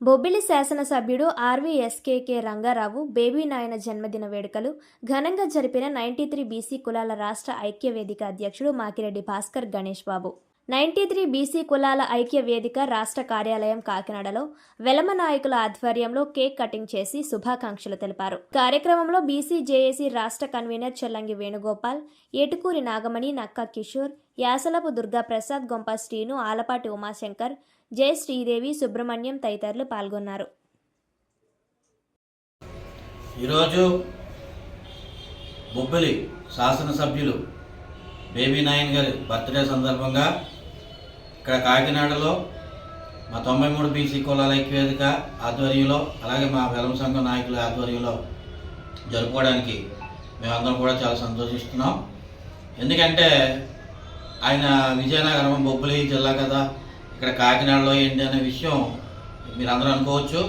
బొబ్బిలి శాసనసభ్యుడు RVSKK Rangarao baby నాయన జన్మదిన వేడుకలు ఘనంగా జరిపిన నైంటీ త్రీ బీసీ కులాల రాష్ట్ర ఐక్య వేదిక అధ్యక్షుడు Makireddy Bhaskar Ganesh Babu. Ninety three BC కులాల ఐక్య వేదిక రాష్ట్ర కార్యాలయం కాకినాడలో వెలమ నాయకుల ఆధ్వర్యంలో కేక్ కటింగ్ చేసి శుభాకాంక్షలు తెలిపారు. కార్యక్రమంలో బీసీ జేఏసీ రాష్ట్ర కన్వీనర్ చెల్లంగి వేణుగోపాల్ ఏటుకూరి నాగమణి నక్క కిషోర్ యాసలపు దుర్గాప్రసాద్ గొంప శ్రీను ఆలపాటి ఉమాశంకర్ జై శ్రీదేవి సుబ్రహ్మణ్యం తదితరులు పాల్గొన్నారు. ఈరోజు బొబ్బిలి శాసనసభ్యులు బేబీ నాయన్ గారి బర్త్డే సందర్భంగా ఇక్కడ కాకినాడలో మా తొంభై మూడు బీసీ కులాల ఐక్యవేదిక ఆధ్వర్యంలో అలాగే మా వెలం సంఘం నాయకుల ఆధ్వర్యంలో జరుపుకోవడానికి మేమందరం కూడా చాలా సంతోషిస్తున్నాం. ఎందుకంటే ఆయన విజయనగరం బొబ్బిలి జిల్లా కదా ఇక్కడ కాకినాడలో ఏంటి అనే విషయం మీరు అందరూ అనుకోవచ్చు.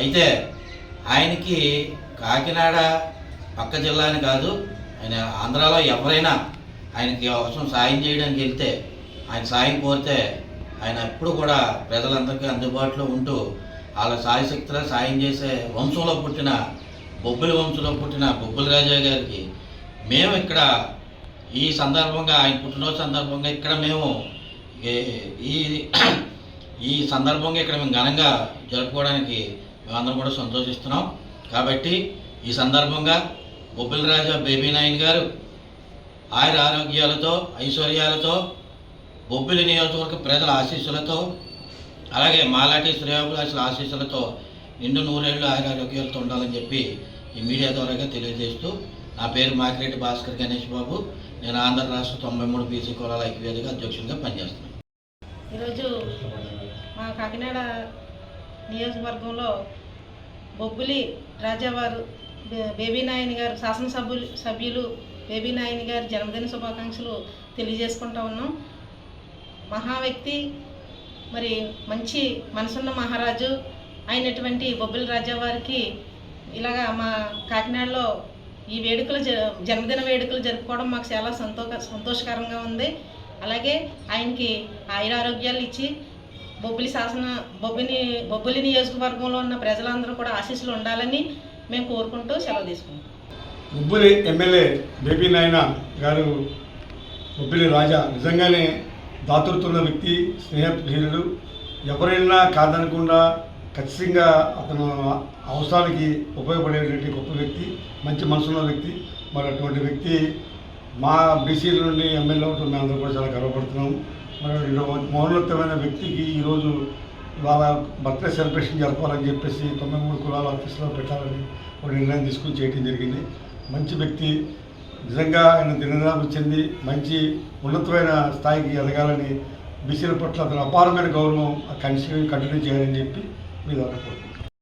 అయితే ఆయనకి కాకినాడ పక్క జిల్లా అని కాదు ఆయన ఆంధ్రాలో ఎవరైనా ఆయనకి అవసరం సాయం చేయడానికి వెళ్తే ఆయన సాయం కోరితే ఆయన ఎప్పుడు కూడా ప్రజలందరికీ అందుబాటులో ఉంటూ వాళ్ళ సాయశక్తుల సాయం చేసే వంశంలో పుట్టిన బొబ్బిలి వంశంలో పుట్టిన బొబ్బిలి రాజా గారికి మేము ఇక్కడ ఈ సందర్భంగా ఆయన పుట్టినరోజు సందర్భంగా ఇక్కడ మేము ఈ ఈ సందర్భంగా ఇక్కడ మేము ఘనంగా జరుపుకోవడానికి మేమందరం కూడా సంతోషిస్తున్నాం. కాబట్టి ఈ సందర్భంగా బొబ్బిలి రాజా బేబీ నాయన్ గారు ఆయుర ఆరోగ్యాలతో ఐశ్వర్యాలతో బొబ్బిలి నియోజకవర్గ ప్రజల ఆశీస్సులతో అలాగే మాలాటి శ్రేయాభిలాషుల ఆశీస్సులతో నిండు నూరేళ్ళు ఆయుర ఆరోగ్యాలతో ఉండాలని చెప్పి ఈ మీడియా ద్వారాగా తెలియజేస్తూ నా పేరు మాకిరెడ్డి భాస్కర్ గణేష్ బాబు. నేను ఆంధ్ర రాష్ట్ర తొంభై మూడు బీసీ కులాల ఐక్యవేదిగా అధ్యక్షుడిగా పనిచేస్తున్నాను. ఈరోజు మా కాకినాడ నియోజకవర్గంలో బొబ్బిలి రాజావారు బేబీ నాయని గారు శాసనసభ్యులు సభ్యులు బేబీ నాయని గారి జన్మదిన శుభాకాంక్షలు తెలియజేసుకుంటా ఉన్నాం. మహా వ్యక్తి మరి మంచి మనసున్న మహారాజు అయినటువంటి బొబ్బిలి రాజావారికి ఇలాగా మా కాకినాడలో ఈ వేడుకలు జ జన్మదిన వేడుకలు జరుపుకోవడం మాకు చాలా సంతోక సంతోషకరంగా ఉంది. అలాగే ఆయనకి ఆయురారోగ్యాలు ఇచ్చి బొబ్బిలి శాసన బొబ్బిలి బొబ్బిలి నియోజకవర్గంలో ఉన్న ప్రజలందరూ కూడా ఆశీస్సులు ఉండాలని మేము కోరుకుంటూ సెలవు తీసుకుంటాం బొబ్బిలి ఎమ్మెల్యే బేబీ నాయన గారు బొబ్బిలి రాజా నిజంగానే దాతృత్వంలో వ్యక్తి స్నేహితులు ఎవరైనా కాదనకుండా ఖచ్చితంగా అతను అవసరానికి ఉపయోగపడేటువంటి గొప్ప వ్యక్తి మంచి మనసున్న వ్యక్తి. మరి అటువంటి వ్యక్తి మా బీసీల నుండి ఎమ్మెల్యే అవుతుంది మేము అందరూ కూడా చాలా గర్వపడుతున్నాం. మరి మౌనోత్తమైన వ్యక్తికి ఈరోజు వాళ్ళ బర్త్డే సెలబ్రేషన్ జరపాలని చెప్పేసి తొమ్మిది మూడు కులాల ఆఫీస్లో పెట్టాలని ఒక నిర్ణయం తీసుకుని చేయడం జరిగింది. మంచి వ్యక్తి నిజంగా ఆయన దినదాపు చెంది మంచి ఉన్నతమైన స్థాయికి ఎదగాలని బీసీల పట్ల అతను అపారమైన గౌరవం కంటిన్యూ కంటిన్యూ చేయాలని చెప్పి మీద అనుకుంటున్నాను